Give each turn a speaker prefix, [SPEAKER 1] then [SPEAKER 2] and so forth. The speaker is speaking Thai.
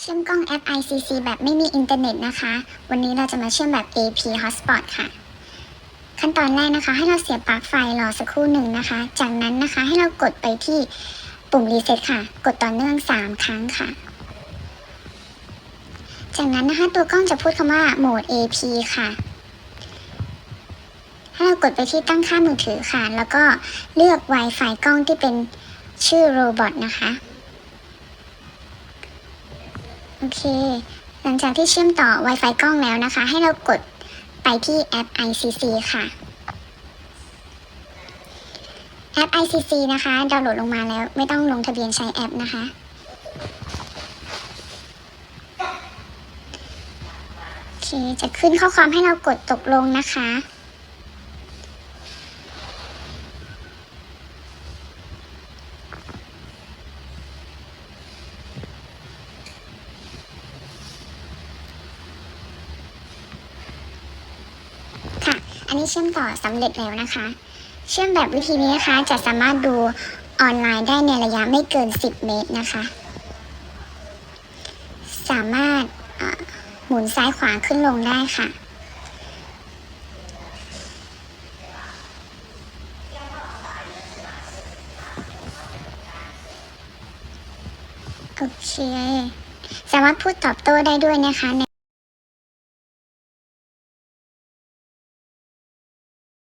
[SPEAKER 1] เชื่อมกล้องแอป ICC แบบไม่มีอินเทอร์เน็ตนะคะ วันนี้เราจะมาเชื่อมแบบ AP Hotspot ค่ะ ขั้นตอนแรกนะคะ ให้เราเสียบปลั๊กไฟรอสักครู่หนึ่งนะคะ จากนั้นนะคะให้เรากดไปที่ปุ่มรีเซ็ตค่ะ กดต่อเนื่อง 3 ครั้งค่ะ จากนั้นนะคะตัวกล้องจะพูดคำว่าโหมด AP ค่ะให้เรากดไปที่ตั้งค่ามือถือค่ะ แล้วก็เลือก Wi-Fi กล้องที่เป็นชื่อโรบอทนะคะ โอเค หลังจากที่เชื่อมต่อ Wi-Fi กล้องแล้วนะคะ ให้เรากดไปที่แอป ICC ค่ะ แอป ICC นะคะดาวน์โหลดลงมาแล้วไม่ต้องลงทะเบียนใช้แอปนะคะ โอเค จะขึ้นข้อความให้เรากดตกลงนะคะ ค่ะ อันนี้เชื่อมต่อสำเร็จแล้วนะคะ เชื่อมแบบวิธีนี้นะคะจะสามารถดูออนไลน์ได้ในระยะไม่เกิน 10 เมตรนะคะ สามารถหมุนซ้ายขวาขึ้นลงได้ค่ะ โอเค สามารถพูดตอบโต้ได้ด้วยนะคะ